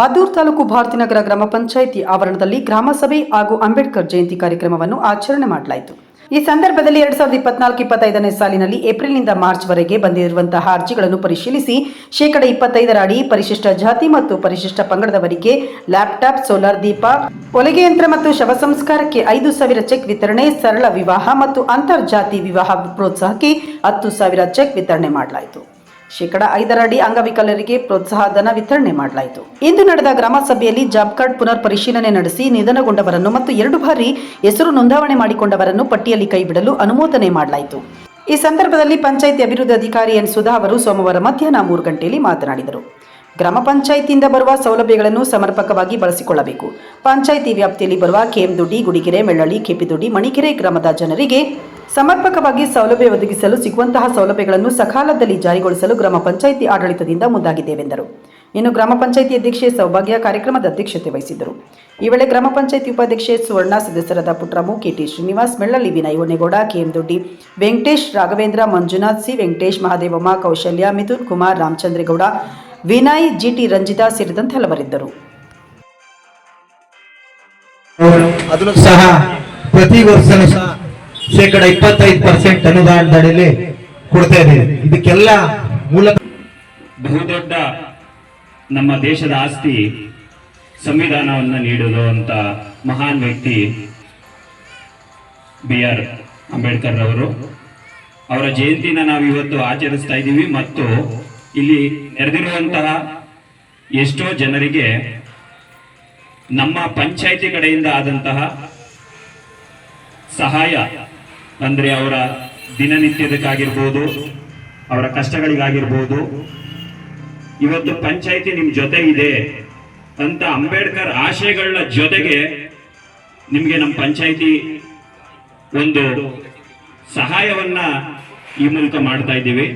ಮದ್ದೂರು ತಾಲೂಕು ಭಾರತಿನಗರ ಗ್ರಾಮ ಪಂಚಾಯಿತಿ ಆವರಣದಲ್ಲಿ ಗ್ರಾಮ ಸಭೆ ಹಾಗೂ ಅಂಬೇಡ್ಕರ್ ಜಯಂತಿ ಕಾರ್ಯಕ್ರಮವನ್ನು ಆಚರಣೆ ಮಾಡಲಾಯಿತು. ಈ ಸಂದರ್ಭದಲ್ಲಿ ಎರಡ್ ಸಾವಿರದ ಇಪ್ಪತ್ನಾಲ್ಕು ಇಪ್ಪತ್ತೈದನೇ ಸಾಲಿನಲ್ಲಿ ಏಪ್ರಿಲ್ನಿಂದ ಮಾರ್ಚ್ವರೆಗೆ ಬಂದಿರುವಂತಹ ಅರ್ಜಿಗಳನ್ನು ಪರಿಶೀಲಿಸಿ ಶೇಕಡ ಇಪ್ಪತ್ತೈದರ ಅಡಿ ಪರಿಶಿಷ್ಟ ಜಾತಿ ಮತ್ತು ಪರಿಶಿಷ್ಟ ಪಂಗಡದವರಿಗೆ ಲ್ಯಾಪ್ಟಾಪ್, ಸೋಲಾರ್ ದೀಪ ಹೊಲಿಗೆ ಯಂತ್ರ ಮತ್ತು ಶವ ಸಂಸ್ಕಾರಕ್ಕೆ ಐದು ಸಾವಿರ ಚೆಕ್ ವಿತರಣೆ, ಸರಳ ವಿವಾಹ ಮತ್ತು ಅಂತರ್ಜಾತಿ ವಿವಾಹ ಪ್ರೋತ್ಸಾಹಕ್ಕೆ ಹತ್ತು ಸಾವಿರ ಚೆಕ್ ವಿತರಣೆ ಮಾಡಲಾಯಿತು. ಶೇಕಡ ಐದರ ಅಡಿ ಅಂಗವಿಕಲರಿಗೆ ಪ್ರೋತ್ಸಾಹ ಧನ ವಿತರಣೆ ಮಾಡಲಾಯಿತು. ಇಂದು ನಡೆದ ಗ್ರಾಮ ಸಭೆಯಲ್ಲಿ ಜಾಬ್ ಕಾರ್ಡ್ ಪುನರ್ ಪರಿಶೀಲನೆ ನಡೆಸಿ ನಿಧನಗೊಂಡವರನ್ನು ಮತ್ತು ಎರಡು ಬಾರಿ ಹೆಸರು ನೋಂದಾವಣೆ ಮಾಡಿಕೊಂಡವರನ್ನು ಪಟ್ಟಿಯಲ್ಲಿ ಕೈಬಿಡಲು ಅನುಮೋದನೆ ಮಾಡಲಾಯಿತು. ಈ ಸಂದರ್ಭದಲ್ಲಿ ಪಂಚಾಯಿತಿ ಅಭಿವೃದ್ಧಿ ಅಧಿಕಾರಿ ಎನ್ ಸುಧಾ ಅವರು ಸೋಮವಾರ ಮಧ್ಯಾಹ್ನ ಮೂರು ಗಂಟೆಯಲ್ಲಿ ಮಾತನಾಡಿದರು. ಗ್ರಾಮ ಪಂಚಾಯಿತಿಯಿಂದ ಬರುವ ಸೌಲಭ್ಯಗಳನ್ನು ಸಮರ್ಪಕವಾಗಿ ಬಳಸಿಕೊಳ್ಳಬೇಕು. ಪಂಚಾಯಿತಿ ವ್ಯಾಪ್ತಿಯಲ್ಲಿ ಬರುವ ಕೆಎಂದುಡ್ಡಿ, ಗುಡಿಗೆರೆ, ಮೆಳ್ಳಳ್ಳಿ ಕೆಪಿದುಡಿ ಮಣಿಕೆರೆ ಗ್ರಾಮದ ಜನರಿಗೆ ಸಮರ್ಪಕವಾಗಿ ಸೌಲಭ್ಯ ಒದಗಿಸಲು ಸಿಗುವಂತಹ ಸೌಲಭ್ಯಗಳನ್ನು ಸಕಾಲದಲ್ಲಿ ಜಾರಿಗೊಳಿಸಲು ಗ್ರಾಮ ಪಂಚಾಯಿತಿ ಆಡಳಿತದಿಂದ ಮುಂದಾಗಿದ್ದೇವೆಂದರು. ಇನ್ನು ಗ್ರಾಮ ಪಂಚಾಯಿತಿ ಅಧ್ಯಕ್ಷೆ ಸೌಭಾಗ್ಯ ಕಾರ್ಯಕ್ರಮದ ಅಧ್ಯಕ್ಷತೆ ವಹಿಸಿದ್ದರು. ಈ ವೇಳೆ ಗ್ರಾಮ ಪಂಚಾಯಿತಿ ಉಪಾಧ್ಯಕ್ಷೆ ಸುವರ್ಣ, ಸದಸ್ಯರಾದ Putramu, K T Srinivas, Mellalli Vinay Honnegowda K M Doddi Venkatesh Raghavendra Manjunath, C Venkatesh Mahadevamma, Kaushalya, Mithun Kumar, Ramachandre Gowda Vinay ಜಿಟಿ ರಂಜಿತಾ ಸೇರಿದಂತೆ ಹಲವರಿದ್ದರು. ಅದನ್ನು ಸಹ ಪ್ರತಿ ವರ್ಷನೂ ಸಹ ಶೇಕಡ ಇಪ್ಪತ್ತೈದು ಪರ್ಸೆಂಟ್ ಅನುದಾನದಡಿಯಲ್ಲಿ ಕೊಡ್ತಾ ಇದ್ದೀವಿ. ಇದಕ್ಕೆಲ್ಲ ಮೂಲ ಬಹುದೊಡ್ಡ ನಮ್ಮ ದೇಶದ ಆಸ್ತಿ ಸಂವಿಧಾನವನ್ನು ನೀಡಲು ಅಂತ ಮಹಾನ್ ವ್ಯಕ್ತಿ ಬಿ ಆರ್ ಅಂಬೇಡ್ಕರ್ ರವರು. ಅವರ ಜಯಂತಿನ ನಾವು ಇವತ್ತು ಆಚರಿಸ್ತಾ ಇದ್ದೀವಿ ಮತ್ತು ಇಲ್ಲಿ ನೆರೆದಿರುವಂತಹ ಎಷ್ಟೋ ಜನರಿಗೆ ನಮ್ಮ ಪಂಚಾಯಿತಿ ಕಡೆಯಿಂದ ಆದಂತಹ ಸಹಾಯ ಅಂದ್ರೆ ಅವರ ದಿನನಿತ್ಯದಕ್ಕಾಗಿರ್ಬೋದು, ಅವರ ಕಷ್ಟಗಳಿಗಾಗಿರ್ಬೋದು. ಇವತ್ತು ಪಂಚಾಯಿತಿ ನಿಮ್ಮ ಜೊತೆ ಇದೆ ಅಂತ ಅಂಬೇಡ್ಕರ್ ಆಶಯಗಳ ಜೊತೆಗೆ ನಿಮಗೆ ನಮ್ಮ ಪಂಚಾಯಿತಿ ಒಂದು ಸಹಾಯವನ್ನ ಈ ಮೂಲಕ ಮಾಡ್ತಾ ಇದ್ದೀವಿ.